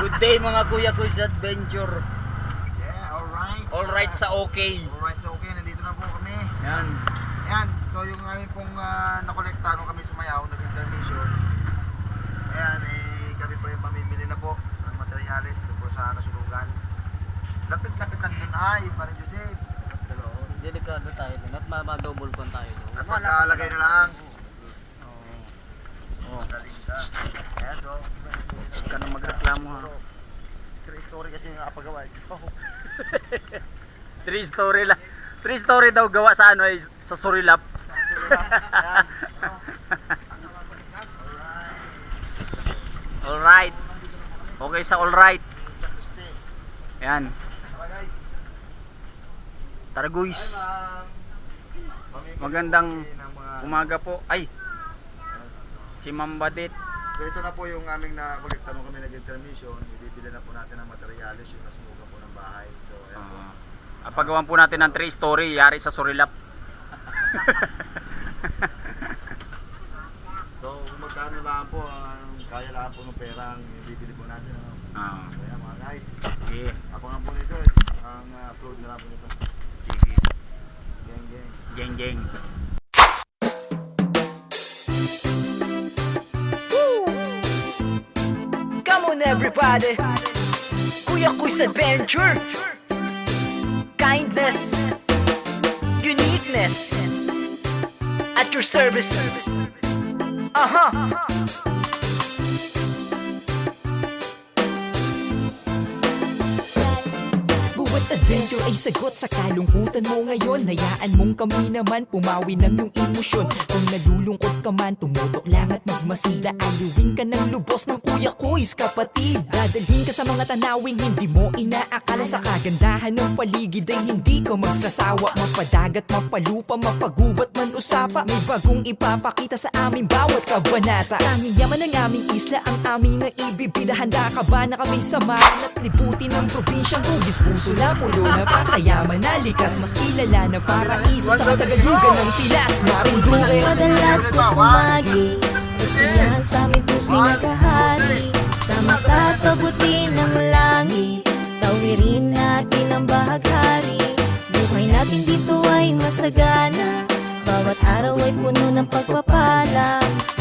Good day mga kuya ko sa adventure. Yeah, alright. All right sa okay. Alright, so okay, nandito na po kami. Yan. Ayan, so yung amin pong uh, nakolekta nung kami sumayaw, nag-intermission. Ayan, eh, kami po yung mamimili na po ng materials doon po sa nasunugan. Lapit-lapit lang dun ay, parang Joseph. Delikado tayo din at ma-double con tayo. At maglalagay na lang. Oh. Galing ka. Ayan, so, Huwag ka na magreklamo ha. True story kasi yung nakapagawa. Three story lang. Three story daw gawa sa ano eh, sa Surilap. Alright. Okay sa alright. Gusti. Yan. Okay guys. Tara guys. Ay, ma'am. Mamimili Magandang Umaga po. Ay. Si Ma'am Badit. So ito na po yung aming nakolekta nung kami nag-intermission. Ibibili na po natin ng materials yung nasunugan po ng bahay. So ayan po. Uh, apagawan po natin ng three story yari sa Surilap. So kung magkano lang po, ang kaya lang po ng perang ibibili po natin. Ano? Ah, So ayan mga guys. sige. Ako nga po nito, ang uh, upload na lang po nito. Sige. Geng geng. Jeng jeng. Everybody. Kuya Kuys Adventure. Kindness. Uniqueness. At your service. Aha Buwat adventure ay sagot sa kalungkutan mo ngayon. Hayaan mong kami naman pumawi ng iyong emosyon. Kung nalulungkot ka man, tumutok lang at magmasida. Aliwin ka ng lubos ng kuya ko'ys kapatid. Dadalhin ka sa mga tanawing hindi mo inaakala. Sa kagandahan ng paligid ay hindi ka magsasawa. Mapadagat, mapalupa, mapagubat man usapa. May bagong ipapakita sa aming bawat kabanata. Tanging yaman ng aming isla ang aming naibibila Handa ka ba na kami samahan at libutin ng probinsyang Bugis puso na pulo na pakayaman na likas. Mas kilala na paraiso sa katagalugan ng Pilas. Marinduque Madalas ko sumagi. Kasiyahan sa aming puso'y nagahari Sa makakabuti ng langit Tawirin natin ang bahaghari. Buhay natin dito ay masagana. Bawat araw ay puno ng pagpapala.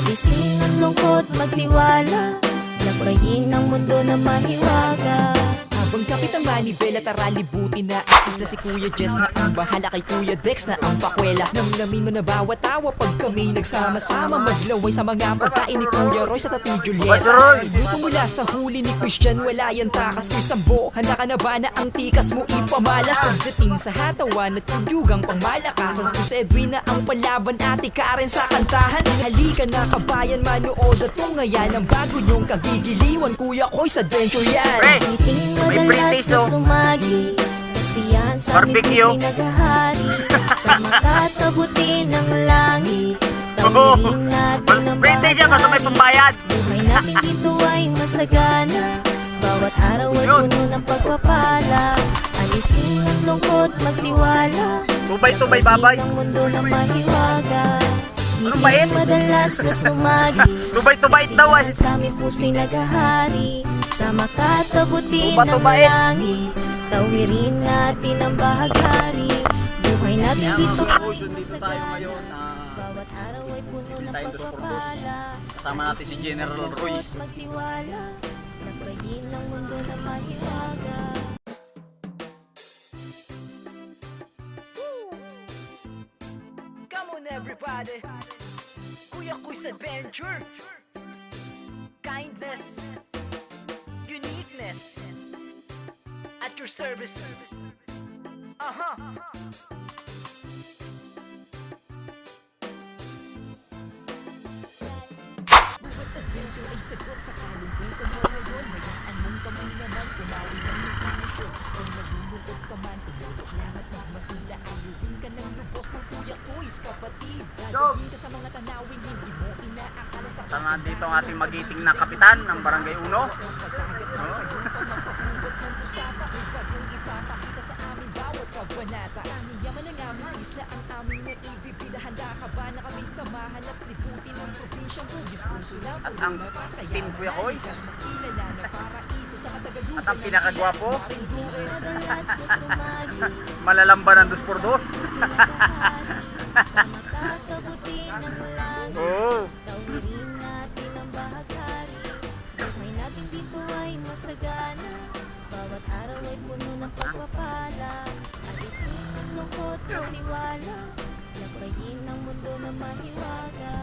Alisin ang lungkot, magtiwala. Laprayin ang mundo na mahiwaga Habang kapit ang manibela tara libutin na. Ang isla si Kuya Jess na ang bahala kay Kuya Dex na ang pakwela. Namnamin mo na bawat tawa pag kami nagsama-sama. Maglaway sa mga pagkain ni Kuya Roy sa Tati Juliet Luto mula sa huli ni Christian wala yan takas. Ko'y sambo Handa ka na ba na ang tikas mo ipamalas? Ang dating sa hatawan at kunyugang pangmalakasan Ko sa Edwin na ang palaban ate Karen sa kantahan. Halika na kabayan manood at tungayan Ang bago niyong kagigiliwan. Kuya Ko'y sa adventure yan. Pre! May aming Barbecue. Sa makakabuti ng langit ang British yan, basta may pambayad. Buhay natin dito ay masagana Bawat araw ay puno ng pagpapala Alisin ang lungkot, magtiwala Tubay-tubay babay. Ang mundo na mahiwaga Anong bait? madalas na sumagi Tubay-tubay daw ay. Sa aming puso'y nagahari Sa makatabuti ng langit Tawirin natin ang bahaghari Buhay natin dito dito tayo ngayon. Bawat araw ay puno ng pagpapala. Kasama natin si General Roy. Magtiwala. Labayin ang mundo na mahiwaga. Come on everybody. Kuya Kuys Adventure Kindness Uniqueness At your service. Aha Bawat sagot sa kalungkutan mo ngayon Hayaan mong kamay naman Pumawi ng emosyon Kung naglulungkot ka man Tumulok lang at magmasila Ayuhin ka ng lubos ng kuya ko'ys kapatid. Dadalhin ka sa mga tanawing Hindi mo inaakala sa Tama dito ang ating magiting na kapitan ng Barangay Uno. Kabanata Tanging yaman ang aming sila ang aming naibibidahan Handa ka ba na kami samahan at liputin ang probinsyang hugis puso ng At ang team Kuya Koy. Mas kilala na para isa sa katagalugan At ang ng pinakagwapo. Madalas na sumagi. Malalamba ng 2x2. Na mahiwaga.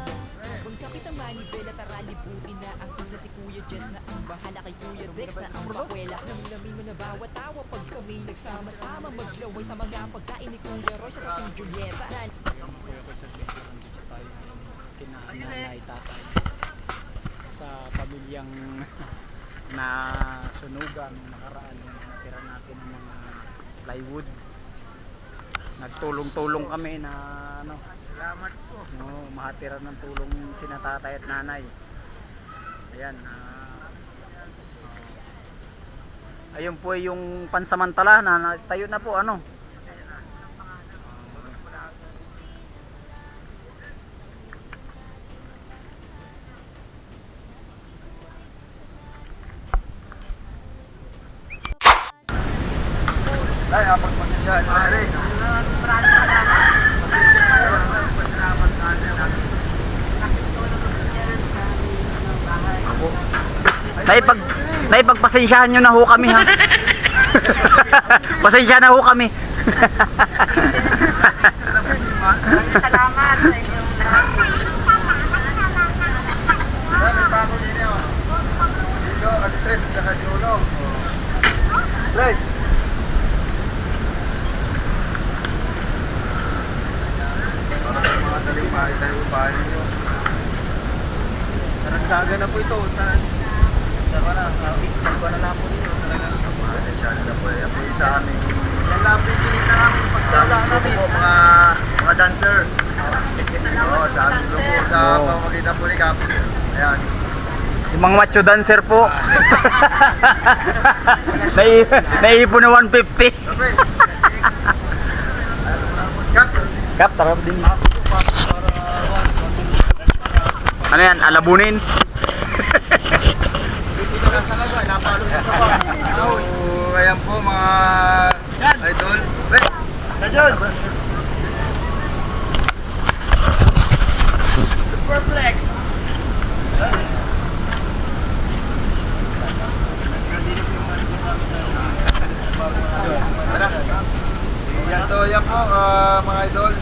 Kung kapit ang manibela tara libutin na ang isla si Kuya Jess na ang bahala kay Kuya Dex na ang pakwela Nang lamin mo na bawat tawa pag kami nagsama-sama Maglaway sa mga pagkain ni Kuya Roy sa dating Julieta. Kuya ko sa Bicol nandito tayo ngayon kina nanay tatay sa pamilyang na sunugan nakaraan yung natira natin ng mga plywood. Nagtulong-tulong kami na ano Salamat po. no, mahatira ng tulong sina tatay at nanay ayan ah, Ayun po yung pansamantala na tayo na po ano. Ay, habang pasensya na rin. Naipag naipagpasensyahan nyo na ho kami ha. Pasensya na ho kami. Ay, may bago din yun. Dito, kadistress, at saka diulo. Right. Para sa mga daling makita yung bahay niyo. Karagsaga na po ito. Saan? Na? Sa ko na lang po dito. Pasensya na po. Yan po isa kami. Yan lang po yung kinita namin pagsala namin. Po, mga, dancer. Oo, sa. Sa Oo. po ni Cap. Ayan. Yung mga macho dancer po. Nai naiipon na 150. Siyempre. Cap. Kap, tarap din. Ano yan? Alabunin? So, ayan po mga idol. Wait! Rajon! Superflex! Yan, so yan po ah, mga idol.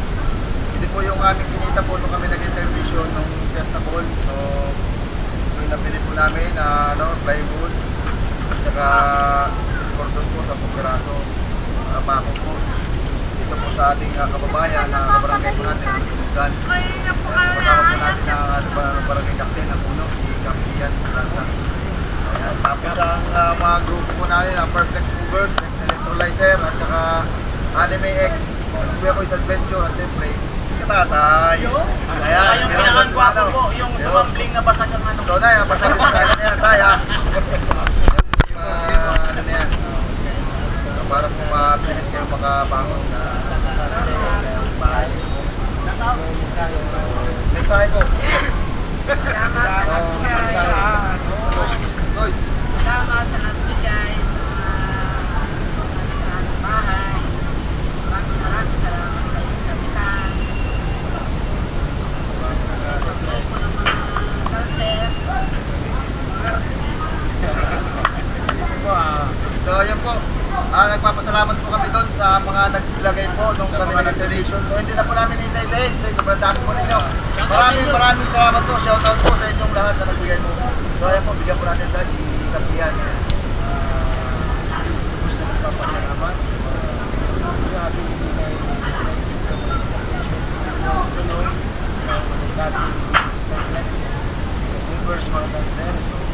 Hindi po yung aming kinita po nung kami nag-intervision nung Fiesta Ball. So, yung napili po namin na ano, plywood saka scordos po sa pagkaraso. Uh, bako po. Dito po sa ating uh, kababayan na kabarangay po natin, Sunugan. Kasama po natin na ano, ba- barangay captain ng puno, si. Ayan, tapos ang uh, mga grupo po natin, ang Perflex Movers, Electrolyzer, at saka Anime X, Kuya Boys Adventure, at siyempre, katatay. Ayan, yung meron pinakagwapo ano, po, yung tumambling na basag ang ano. So na ko tayo na yan, tayo. Ah, ano na yan. So, para po mabilis kayo makabangon sa bahay. Mensahe po. Salamat sa Noise. Salamat tumulong kami ng Federation. So hindi na po namin isa-isahin. Sobrang dami po ninyo. Maraming maraming salamat po. Shout out po sa inyong lahat na nagbigay po. So ayan po, bigyan po natin dahil si Kapihan. Gusto ko pa pasalamat sa mga ating binigay ng Fiscal Federation. Tuloy, ng ating members, mga dansers. So,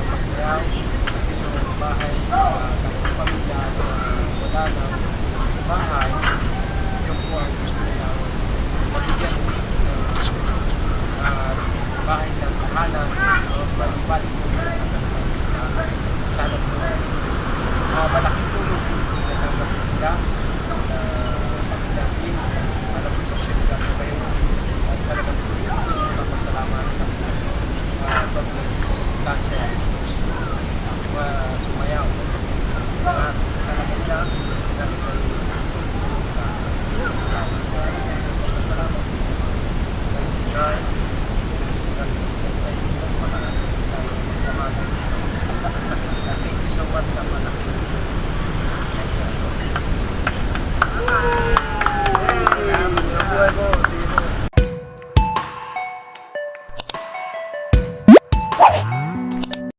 ng pagsayaw kasi yung bahay ng pamilya na wala bahay yun po ang gusto nila mabigyan ng uh, ng pangalan o balibali po sana po uh, malaking tulong